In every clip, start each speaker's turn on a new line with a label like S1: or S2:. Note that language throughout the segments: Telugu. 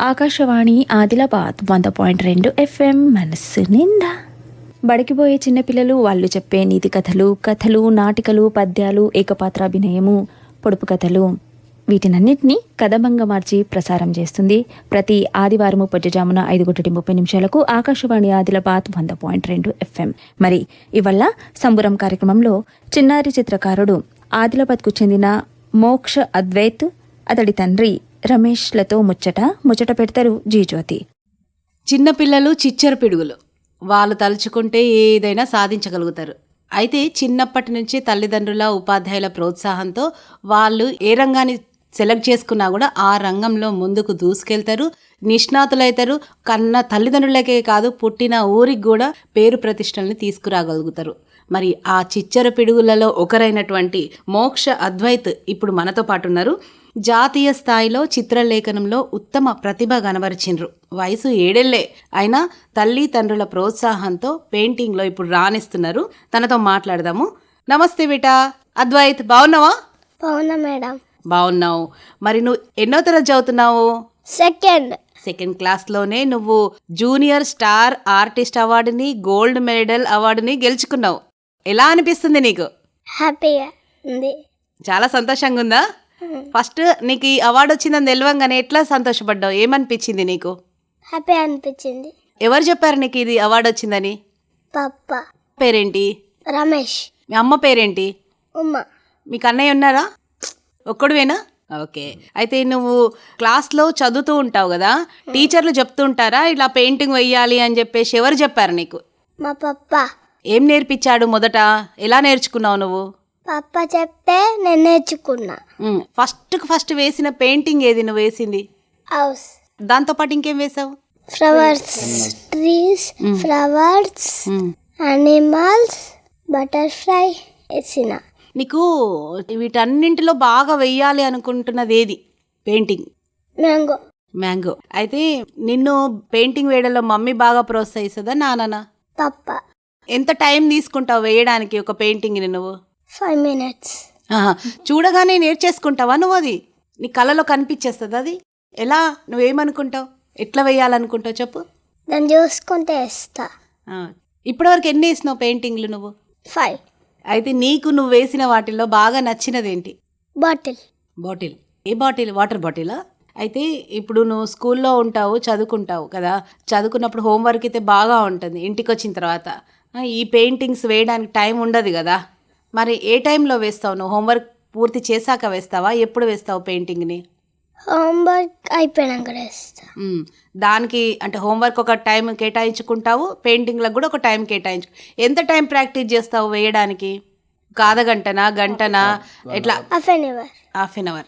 S1: ఆకాశవాణి ఆదిలాబాద్ వంద పాయింట్ రెండు ఎఫ్ఎం మనస్సు నిండా. బడికిపోయే చిన్నపిల్లలు వాళ్ళు చెప్పే నీతి కథలు కథలు నాటికలు పద్యాలు ఏకపాత్రాభినయము పొడుపు కథలు. వీటినన్నింటినీ కథభంగా మార్చి ప్రసారం చేస్తుంది. ప్రతి ఆదివారము పొద్దుజామున ఐదు గంటటి ముప్పై నిమిషాలకు ఆకాశవాణి ఆదిలాబాద్ వంద పాయింట్ రెండు ఎఫ్ఎం. మరి ఇవల్ల సంబురం కార్యక్రమంలో చిన్నారి చిత్రకారుడు ఆదిలాబాద్కు చెందిన మోక్ష అద్వైత్ అతడి తండ్రి రమేష్లతో ముచ్చట ముచ్చట పెడతారు జీజ్యోతి.
S2: చిన్నపిల్లలు చిచ్చర పిడుగులు. వాళ్ళు తలుచుకుంటే ఏదైనా సాధించగలుగుతారు. అయితే చిన్నప్పటి నుంచి తల్లిదండ్రుల ఉపాధ్యాయుల ప్రోత్సాహంతో వాళ్ళు ఏ రంగాన్ని సెలెక్ట్ చేసుకున్నా కూడా ఆ రంగంలో ముందుకు దూసుకెళ్తారు నిష్ణాతులైతారు. కన్న తల్లిదండ్రులకే కాదు పుట్టిన ఊరికి కూడా పేరు ప్రతిష్టల్ని తీసుకురాగలుగుతారు. మరి ఆ చిచ్చర పిడుగులలో ఒకరైనటువంటి మోక్ష అద్వైత్ ఇప్పుడు మనతో పాటు ఉన్నారు. జాతీయ స్థాయిలో చిత్రలేఖనంలో ఉత్తమ ప్రతిభ కనబరిచిండ్రు. వయసు ఏడేళ్ళే. అయినా తల్లి తండ్రుల ప్రోత్సాహంతో పెయింటింగ్లో ఇప్పుడు రాణిస్తున్నారు. తనతో మాట్లాడదాము. నమస్తే బేటా అద్వైత్ బాగున్నావా
S3: అవునా మేడం.
S2: బాగున్నావు మరి నువ్వు ఎన్నో తరగతి చదువుతున్నావు?
S3: సెకండ్.
S2: సెకండ్ క్లాస్లోనే నువ్వు జూనియర్ స్టార్ ఆర్టిస్ట్ అవార్డుని గోల్డ్ మెడల్ అవార్డుని గెలుచుకున్నావు. ఎలా అనిపిస్తుంది నీకు?
S3: హ్యాపీగా ఉంది.
S2: చాలా సంతోషంగా ఉందా? ఫస్ట్ నీకు ఈ అవార్డు వచ్చిందని తెలియంగానే ఎట్లా సంతోషపడ్డావు? ఏమనిపించింది నీకు?
S3: హ్యాపీ అనిపించింది.
S2: ఎవరు చెప్పారు నీకు ఇది అవార్డు వచ్చిందని?
S3: పప్ప.
S2: పేరేంటి?
S3: రమేష్.
S2: మీ అమ్మ పేరేంటి?
S3: ఉమ్మ
S2: మీకు అన్నయ్య ఉన్నారా? ఒక్కడువేనా? ఓకే. అయితే నువ్వు క్లాస్లో చదువుతూ ఉంటావు కదా? టీచర్లు చెప్తూ ఉంటారా? ఇలా పెయింటింగ్ వెయ్యాలి అని చెప్పేసి ఎవరు చెప్పారు నీకు?
S3: మా పప్ప.
S2: ఏం నేర్పించాడు మొదట? ఎలా నేర్చుకున్నావు నువ్వు?
S3: పప్ప చెప్తే నేను నేర్చుకున్నా.
S2: ఉమ్, ఫస్ట్కి ఫస్ట్ వేసిన పెయింటింగ్ ఏది నువ్వు వేసింది?
S3: హౌస్
S2: దాంతోపాటు ఇంకేం వేసావు?
S3: Flowers trees flowers. Animals butterfly వేసిన.
S2: నీకు వీటన్నింటిలో బాగా వెయ్యాలి అనుకుంటున్నది ఏది? పెయింటింగ్
S3: మ్యాంగో
S2: మ్యాంగో అయితే నిన్ను పెయింటింగ్ వేయడంలో మమ్మీ బాగా ప్రోత్సహిస్తుందా నాన్న?
S3: పప్ప
S2: ఎంత టైం తీసుకుంటావు వేయడానికి ఒక పెయింటింగ్ని నువ్వు?
S3: ఫైవ్ మినిట్స్
S2: చూడగానే నేర్చేసుకుంటావా నువ్వు అది? నీ కళ్ళలో కనిపించేస్తుంది అది? ఎలా? నువ్వేమనుకుంటావు? ఎట్లా వేయాలనుకుంటావు చెప్పు?
S3: దాన్ని చూసుకుంటే వేస్తా.
S2: ఇప్పటివరకు ఎన్ని వేసినావు పెయింటింగ్లు నువ్వు?
S3: ఫైవ్
S2: అయితే నీకు నువ్వు వేసిన వాటిల్లో బాగా నచ్చినది ఏంటి
S3: బాటిల్.
S2: బాటిల్ ఏ బాటిల్? వాటర్ బాటిలా? అయితే ఇప్పుడు నువ్వు స్కూల్లో ఉంటావు చదువుకుంటావు కదా? చదువుకున్నప్పుడు హోంవర్క్ అయితే బాగా ఉంటుంది. ఇంటికి వచ్చిన తర్వాత ఈ పెయింటింగ్స్ వేయడానికి టైం ఉండదు కదా? మరి ఏ టైంలో వేస్తావు నువ్వు? హోంవర్క్ పూర్తి చేశాక వేస్తావా? ఎప్పుడు వేస్తావు పెయింటింగ్ని?
S3: హోంవర్క్ అయిపోయినాక వేస్తా.
S2: దానికి అంటే హోంవర్క్ ఒక టైం కేటాయించుకుంటావు పెయింటింగ్లకు కూడా ఒక టైం కేటాయించు. ఎంత టైం ప్రాక్టీస్ చేస్తావు వేయడానికి? అర్ధ గంటనా గంటనా? ఎట్లా?
S3: Half an hour.
S2: Half an hour.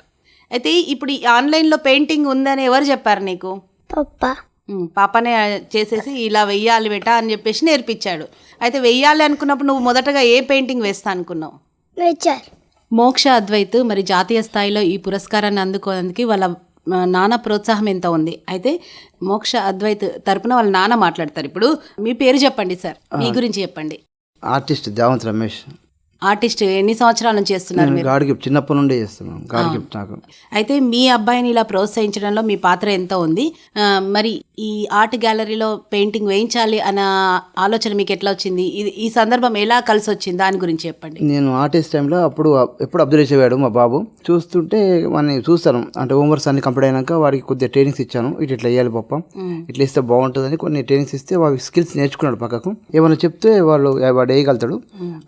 S2: అయితే ఇప్పుడు ఈ ఆన్లైన్లో పెయింటింగ్ ఉందని ఎవరు చెప్పారు నీకు?
S3: పప్ప.
S2: పాపనే చేసేసి ఇలా వెయ్యాలి బేటా అని చెప్పేసి నేర్పించాడు. అయితే వెయ్యాలి అనుకున్నప్పుడు నువ్వు మొదటగా ఏ పెయింటింగ్ వేస్తా అనుకున్నావు?
S3: నేచర్.
S2: మోక్ష అద్వైత్ మరి జాతీయ స్థాయిలో ఈ పురస్కారాన్ని అందుకోవడానికి వాళ్ళ నాన్న ప్రోత్సాహం ఎంత ఉంది? అయితే మోక్ష అద్వైత్ తరపున వాళ్ళ నాన్న మాట్లాడతారు. ఇప్పుడు మీ పేరు చెప్పండి సార్. మీ గురించి చెప్పండి.
S4: ఆర్టిస్ట్ జావంత్ రమేష్.
S2: ఆర్టిస్ట్ ఎన్ని సంవత్సరాల నుంచి చేస్తున్నారు
S4: నేను
S2: మీరు?
S4: గాడ్ గిఫ్ట్ చిన్నప్పటి నుండి చేస్తున్నాను. గాడ్ గిఫ్ట్ నాకు.
S2: అయితే మీ అబ్బాయిని ఇలా ప్రోత్సహించడంలో మీ పాత్ర ఎంత ఉంది? మరి ఈ ఆర్ట్ గ్యాలరీలో పెయింటింగ్ వేయించాలి అన్న ఆలోచన మీకు ఎట్లా వచ్చింది? ఇది ఈ సందర్భం ఎలా కలిసి వచ్చింది? దాని గురించి చెప్పండి.
S4: నేను ఆర్టిస్ట్ టైంలో అప్పుడు ఎప్పుడు అబ్జర్వ్ చేసేవాడు మా బాబు. చూస్తుంటే వాడిని చూస్తాను. అంటే హోంవర్క్స్ అన్ని కంప్లీట్ అయినాక వాడికి కొద్దిగా ట్రైనింగ్స్ ఇచ్చాను. ఇటు ఇట్లా వేయాలి పప్ప ఇట్లా ఇస్తే బాగుంటుందని కొన్ని ట్రైనింగ్స్ ఇస్తే వాడి స్కిల్స్ నేర్చుకున్నాడు పక్కకు. ఏమైనా చెప్తే వాళ్ళు వాడు వేయగలుగుతాడు.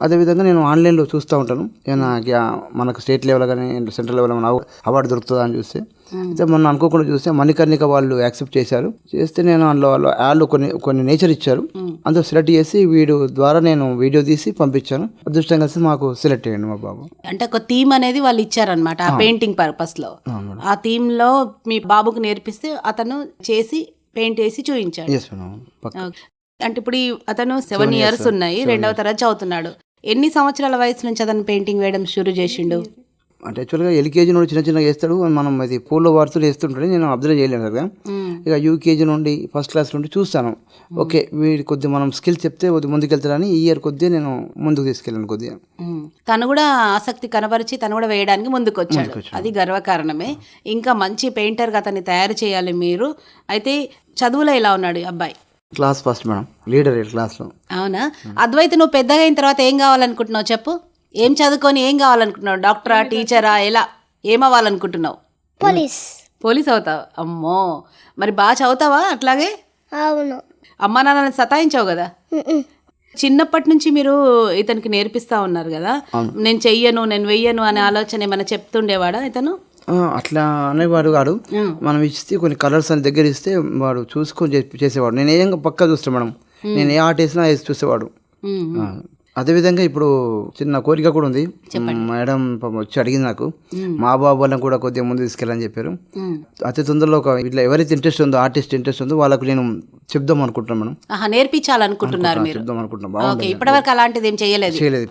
S4: అదేవిధంగా నేను ఆన్లైన్లో చూస్తూ ఉంటాను. ఏమైనా మనకు స్టేట్ లెవెల్ కానీ సెంట్రల్ లెవెల్ ఏమైనా అవార్డు దొరుకుతుందా అని చూస్తే. అయితే మొన్న అనుకోకుండా చూస్తే మణికర్ణిక వాళ్ళు యాక్సెప్ట్ చేశారు. చేస్తే నేను అందులో వాళ్ళు వాళ్ళు కొన్ని కొన్ని నేచర్ ఇచ్చారు. అందులో సెలెక్ట్ చేసి వీడియో ద్వారా నేను వీడియో తీసి పంపించాను. అదృష్టం కలిసి మాకు సెలెక్ట్ అయ్యండి మా బాబు.
S2: అంటే ఒక థీమ్ అనేది వాళ్ళు ఇచ్చారనమాట ఆ పెయింటింగ్ పర్పస్లో ఆ థీమ్లో మీ బాబుకు నేర్పిస్తే అతను చేసి పెయింట్ వేసి చూపించాడు. అంటే ఇప్పుడు అతను సెవెన్ ఇయర్స్ ఉన్నాయి రెండవ తరగతి చదువుతున్నాడు. ఎన్ని సంవత్సరాల వయసు నుంచి అతను పెయింటింగ్ వేయడం షురూ చేసిండు?
S4: అంటే యాక్చువల్గా ఎల్కేజీ నుండి చిన్న చిన్నగా వేస్తాడు. మనం అది పూల్లో వాడుతూ వేస్తుంటాడు నేను అబ్జర్వ్ చేయలేను కదా. ఇక యూకేజీ నుండి ఫస్ట్ క్లాస్ నుండి చూస్తాను. ఓకే వీడి కొద్దిగా మనం స్కిల్స్ చెప్తే కొద్దిగా ముందుకు వెళ్తారని ఈ ఇయర్ కొద్దిగా నేను ముందుకు తీసుకెళ్ళాను కొద్దిగా.
S2: తను కూడా ఆసక్తి కనబరిచి తను కూడా వేయడానికి ముందుకు వచ్చాడు అది గర్వకారణమే ఇంకా మంచి పెయింటర్గా అతన్ని తయారు చేయాలి మీరు. అయితే చదువులో ఎలా ఉన్నాడు అబ్బాయి?
S4: Class first madam. లీడర్ క్లాస్లో.
S2: అవునా? అద్వైత్ నువ్వు పెద్దగా అయిన తర్వాత ఏం కావాలనుకుంటున్నావు చెప్పు? ఏం చదువుకొని ఏం కావాలనుకుంటున్నావు? డాక్టరా టీచరా ఎలా? ఏం అవ్వాలనుకుంటున్నావు
S3: పోలీస్.
S2: పోలీస్ అవుతావు? అమ్మో! మరి బాగా చదువుతావా అట్లాగే?
S3: అవును.
S2: అమ్మా నాన్నని సతాయించావు కదా. చిన్నప్పటి నుంచి మీరు ఇతనికి నేర్పిస్తా ఉన్నారు కదా? నేను చెయ్యను నేను వెయ్యను అనే ఆలోచన ఏమైనా చెప్తుండేవాడా ఇతను?
S4: అట్లా అనేవాడు కాడు. మనం ఇస్తే కొన్ని కలర్స్ అని దగ్గర ఇస్తే వాడు చూసుకొని చేసేవాడు. నేను ఏం పక్కా చూస్తాను మేడం. నేను ఏ ఆర్ట్ వేసినా వేసి చూసేవాడు. అదేవిధంగా ఇప్పుడు చిన్న కోరిక కూడా ఉంది. మేడం వచ్చి అడిగింది నాకు. మా బాబు వాళ్ళని కూడా కొద్దిగా ముందు తీసుకెళ్ళని చెప్పారు. అతి తొందరలో ఒక ఇట్లా ఎవరైతే ఇంట్రెస్ట్ ఉందో ఆర్టిస్ట్ ఇంట్రెస్ట్ ఉందో వాళ్ళకు నేను చెప్దాం అనుకుంటున్నాను మేడం.
S2: నేర్పించాలనుకుంటున్నారు మీరు?
S4: చెప్దాం బాగుంటుంది
S2: ఇప్పటివరకు అలాంటిది ఏం చేయలేదు.
S4: చేయలేదు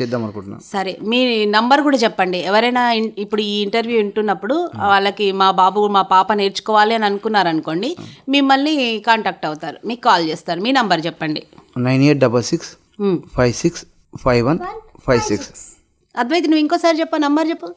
S4: చేద్దాం అనుకుంటున్నాను.
S2: సరే మీ నంబర్ కూడా చెప్పండి. ఎవరైనా ఇప్పుడు ఈ ఇంటర్వ్యూ వింటున్నప్పుడు వాళ్ళకి మా బాబు మా పాప నేర్చుకోవాలి అని అనుకున్నారు అనుకోండి మిమ్మల్ని కాంటాక్ట్ అవుతారు. మీకు కాల్ చేస్తారు. మీ నంబర్ చెప్పండి.
S4: Nine eight double six. Five six five one five six
S2: Advait నువ్వు ఇంకోసారి చెప్పు నంబర్ చెప్పు.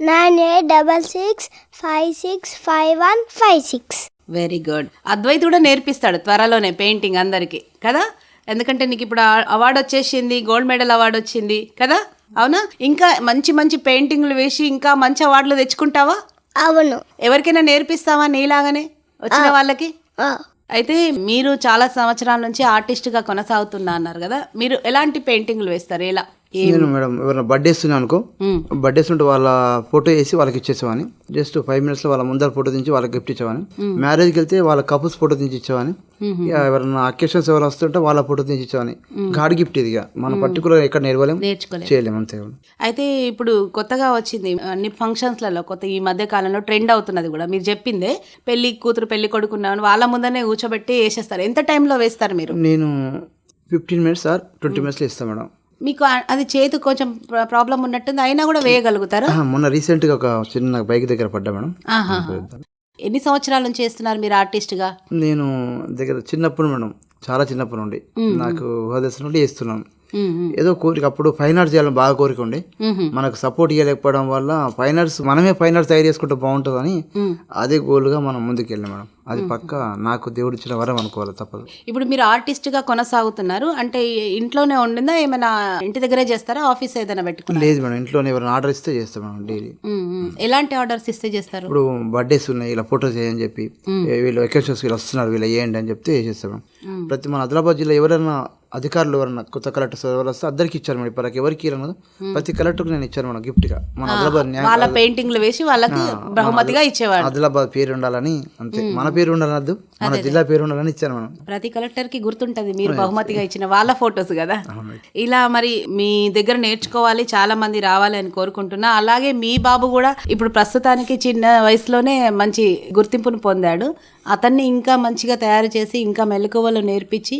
S3: Nine eight double six five six five one five six
S2: very good Advait కూడా నేర్పిస్తాడు త్వరలోనే పెయింటింగ్ అందరికి కదా? ఎందుకంటే నీకు ఇప్పుడు అవార్డు వచ్చేసింది గోల్డ్ మెడల్ అవార్డు వచ్చింది కదా? అవునా? ఇంకా మంచి మంచి పెయింటింగ్లు వేసి ఇంకా మంచి అవార్డులు తెచ్చుకుంటావా?
S3: అవును.
S2: ఎవరికైనా నేర్పిస్తావా నీలాగానే? వచ్చిన వాళ్ళకి?
S3: ఆ.
S2: అయితే మీరు చాలా సంవత్సరాల నుంచి ఆర్టిస్ట్గా కొనసాగుతున్నా అన్నారు కదా మీరు ఎలాంటి పెయింటింగ్లు వేస్తారు? ఎలా?
S4: నేను మేడం ఎవరైనా బర్త్డేస్ ఉన్నాయి అనుకో. బర్త్డేస్ ఉంటే వాళ్ళ ఫోటో వేసి వాళ్ళకి ఇచ్చేసేవాని. జస్ట్ ఫైవ్ మినిట్స్లో వాళ్ళ ముందర ఫోటో దించి వాళ్ళకి గిఫ్ట్ ఇచ్చేవాని. మ్యారేజ్కి వెళ్తే వాళ్ళ కపుల్స్ ఫోటో దించి ఇచ్చేవాని. ఎవరైనా అకేషన్స్ ఎవరు వస్తుంటే వాళ్ళ ఫోటో దించి ఇచ్చేవాని. గాడ్ గిఫ్ట్ ఇది మనం పర్టికులర్ ఎక్కడ నేర్వలేం.
S2: నేర్చుకోలేదు
S4: చేయలేము అంతే
S2: అయితే ఇప్పుడు కొత్తగా వచ్చింది అన్ని ఫంక్షన్స్లలో కొత్త ఈ మధ్య కాలంలో ట్రెండ్ అవుతున్నది కూడా. మీరు చెప్పిందే పెళ్ళి కూతురు పెళ్ళి కొడుకున్నాను వాళ్ళ ముందనే కూర్చోబెట్టి వేసేస్తారు. ఎంత టైంలో వేస్తారు మీరు?
S4: నేను ఫిఫ్టీన్ మినిట్స్ ఆర్ ట్వంటీ మినిట్స్లో ఇస్తాను మేడం.
S2: మీకు అది చేతి కొంచెం ప్రాబ్లం ఉన్నట్టుంది అయినా కూడా వేయగలుగుతారా?
S4: మొన్న రీసెంట్గా ఒక చిన్న బైక్ దగ్గర పడ్డా మేడం.
S2: ఎన్ని సంవత్సరాల నుంచి చేస్తున్నారు మీరు ఆర్టిస్ట్గా
S4: నేను దగ్గర చిన్నప్పుడు మేడం చాలా చిన్నప్పటి నుండి. నాకు ఊహదశ నుండి చేస్తున్నాను ఏదో కోరిక. అప్పుడు ఫైన్ ఆర్ట్స్ చేయాలని బాగా కోరిక ఉండే. మనకు సపోర్ట్ ఇవ్వలేకపోవడం వల్ల ఫైన్ ఆర్ట్స్ మనమే ఫైన్ ఆర్ట్స్ తయారు చేసుకుంటే బాగుంటుందని అదే గోల్గా మనం ముందుకు వెళ్ళాం మేడం. అది పక్క నాకు దేవుడు ఇచ్చిన వరం అనుకోవాలి తప్పదు.
S2: ఇప్పుడు మీరు ఆర్టిస్ట్గా కొనసాగుతున్నారు. అంటే ఇంట్లోనే ఉండిందా? ఏమైనా ఇంటి దగ్గరే చేస్తారా? ఆఫీస్ ఏదైనా పెట్టుకున్నారా?
S4: లేదు మేడం ఇంట్లోనే ఎవరైనా ఆర్డర్ ఇస్తే చేస్తాం మేడం డైలీ.
S2: ఎలాంటి ఆర్డర్స్ ఇస్తే చేస్తారు?
S4: ఇప్పుడు బర్త్డేస్ ఉన్నాయి ఇలా ఫోటోస్ చేయని చెప్పి వీళ్ళు వెకేషన్స్ వీళ్ళు వస్తున్నారు వీళ్ళు వేయండి అని చెప్తే చేస్తాం ప్రతి మన ఆదిలాబాద్ జిల్లా ఎవరైనా అధికారులు ఎవరైనా కొత్త కలెక్టర్స్ ఎవరు వస్తే అందరికి ఇచ్చారు మేడం. ఇప్పటికి ఎవరికి ఇవ్వను ప్రతి కలెక్టర్కి నేను ఇచ్చాను మేడం గిఫ్ట్గా. మన ఆదిలాబాద్
S2: వాళ్ళ పెయింటింగ్లు వేసి వాళ్ళకి బహుమతిగా ఇచ్చేవాడు
S4: ఆదిలాబాద్ పేరు ఉండాలని అంతే మన పేరు ఉండాలనద్దు మన జిల్లా పేరు ఉండాలని ఇచ్చాను మేడం.
S2: ప్రతి కలెక్టర్కి గుర్తుంటది మీరు బహుమతిగా ఇచ్చిన వాళ్ళ ఫొటోస్ కదా. ఇలా మరి మీ దగ్గర నేర్చుకోవాలి చాలా మంది రావాలి అని కోరుకుంటున్నా. అలాగే మీ బాబు కూడా ఇప్పుడు ప్రస్తుతానికి చిన్న వయసులోనే మంచి గుర్తింపును పొందాడు. అతన్ని ఇంకా మంచిగా తయారు చేసి ఇంకా మెలకువలు నేర్పించి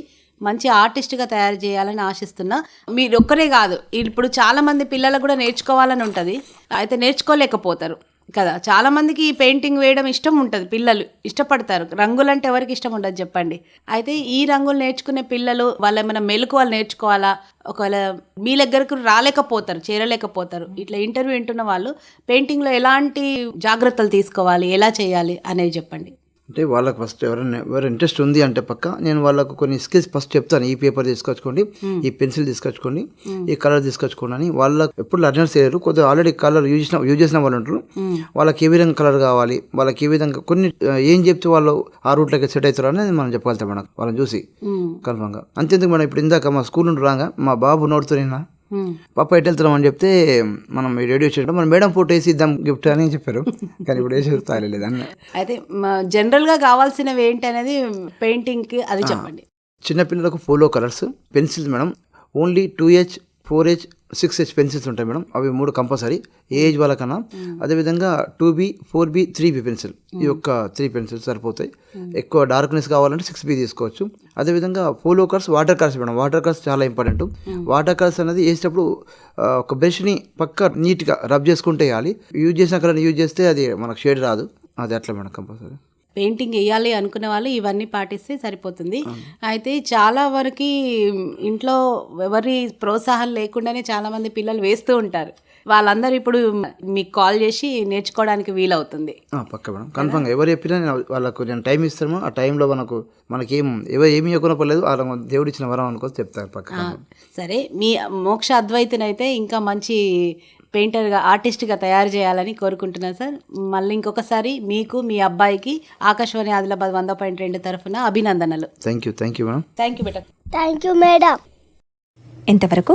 S2: మంచి ఆర్టిస్ట్గా తయారు చేయాలని ఆశిస్తున్నా. మీరు ఒక్కరే కాదు ఇప్పుడు చాలామంది పిల్లలు పిల్లలకు కూడా నేర్చుకోవాలని ఉంటుంది. అయితే నేర్చుకోలేకపోతారు కదా. చాలామందికి ఈ పెయింటింగ్ వేయడం ఇష్టం ఉంటుంది పిల్లలు ఇష్టపడతారు. రంగులు అంటే ఎవరికి ఇష్టం ఉండదు చెప్పండి. అయితే ఈ రంగులు నేర్చుకునే పిల్లలు వాళ్ళ ఏమైనా మెలకువలు నేర్చుకోవాలా? ఒకవేళ మీ దగ్గరకు రాలేకపోతారు చేరలేకపోతారు ఇట్లా ఇంటర్వ్యూ వింటున్న వాళ్ళు పెయింటింగ్లో ఎలాంటి జాగ్రత్తలు తీసుకోవాలి ఎలా చేయాలి అనేవి చెప్పండి.
S4: అంటే వాళ్ళకి ఫస్ట్ ఎవరైనా ఎవరు ఇంట్రెస్ట్ ఉంది అంటే పక్క నేను వాళ్ళకు కొన్ని స్కిల్స్ ఫస్ట్ చెప్తాను. ఈ పేపర్ తీసుకొచ్చుకోండి ఈ పెన్సిల్ తీసుకొచ్చుకోండి ఈ కలర్ తీసుకొచ్చుకోండి అని వాళ్ళకి ఎప్పుడు లర్నర్స్ చేయరు కొద్దిగా ఆల్రెడీ కలర్ యూజ్ చేసిన యూజ్ చేసిన వాళ్ళు ఉంటారు. వాళ్ళకి ఏ విధంగా కలర్ కావాలి వాళ్ళకి ఏ విధంగా కొన్ని ఏం చెప్తే వాళ్ళు ఆ రూట్లోకి సెట్ అవుతారు అనేది మనం చెప్పగలుగుతాం మేడం. వాళ్ళని చూసి కన్ఫామ్గా. అంతేందుకు మేడం? ఇప్పుడు ఇందాక మా స్కూల్ నుండి రాగా మా బాబు నోడుతూ నిన్న పాప ఎటు వెళ్తున్నాం అని చెప్తే మనం రేడియో చేయడం మనం మేడం ఫోటో వేసి ఇద్దాం గిఫ్ట్ అని చెప్పారు. కానీ ఇప్పుడు వేసి తాగలేదు అన్న.
S2: అయితే జనరల్గా కావాల్సినవి ఏంటి అనేది పెయింటింగ్కి అది చెప్పండి.
S4: చిన్నపిల్లలకు polo colours pencils madam. Only two H four H six H pencils ఉంటాయి మేడం. అవి మూడు కంపల్సరీ. ఏ ఏజ్ వాళ్ళకన్నా. అదేవిధంగా two B four B three B pencil. ఈ యొక్క త్రీ పెన్సిల్స్ సరిపోతాయి. ఎక్కువ డార్క్నెస్ కావాలంటే సిక్స్ బి తీసుకోవచ్చు. అదేవిధంగా polo colours water colours madam. Water colours చాలా ఇంపార్టెంట్ వాటర్ కలర్స్ అనేది వేసేటప్పుడు ఒక బ్రష్ని పక్క నీట్గా రబ్ చేసుకుంటే వేయాలి. యూజ్ చేసిన కలర్ యూజ్ చేస్తే అది మనకు షేడ్ రాదు. అది అట్లా మేడం కంపల్సరీ
S2: పెయింటింగ్ వేయాలి అనుకునే వాళ్ళు ఇవన్నీ పాటిస్తే సరిపోతుంది. అయితే చాలా వరకు ఇంట్లో ఎవరి ప్రోత్సాహం లేకుండానే చాలా మంది పిల్లలు వేస్తూ ఉంటారు. వాళ్ళందరూ ఇప్పుడు మీకు కాల్ చేసి నేర్చుకోవడానికి వీలవుతుంది.
S4: ఆ, పక్క మేడం. కన్ఫామ్గా ఎవరు చెప్పినా నేను వాళ్ళకు నేను టైం ఇస్తాము ఆ టైంలో మనకు మనకేం ఎవరు ఏమి ఇవ్వకుండా పర్లేదు వాళ్ళ దేవుడు ఇచ్చిన వరం అనుకో చెప్తారు పక్క.
S2: సరే. మీ మోక్ష అద్వైతనైతే ఇంకా మంచి పెయింటర్గా ఆర్టిస్ట్గా తయారు చేయాలని కోరుకుంటున్నాను సార్. మళ్ళీ ఇంకొకసారి మీకు మీ అబ్బాయికి ఆకాశవాణి ఆదిలాబాద్ వంద పాయింట్ రెండు తరఫున అభినందనలు.
S4: Thank you thank you madam.
S2: Thank you beta
S3: thank you madam.
S1: ఇంతవరకు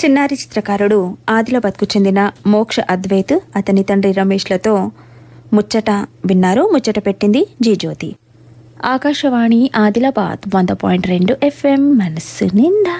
S1: చిన్నారి చిత్రకారుడు ఆదిలాబాద్కు చెందిన మోక్ష అద్వైత్ అతని తండ్రి రమేష్లతో ముచ్చట విన్నారు. ముచ్చట పెట్టింది జీ జ్యోతి. ఆకాశవాణి ఆదిలాబాద్ వంద పాయింట్ రెండు ఎఫ్ఎం మనస్సు నిండా.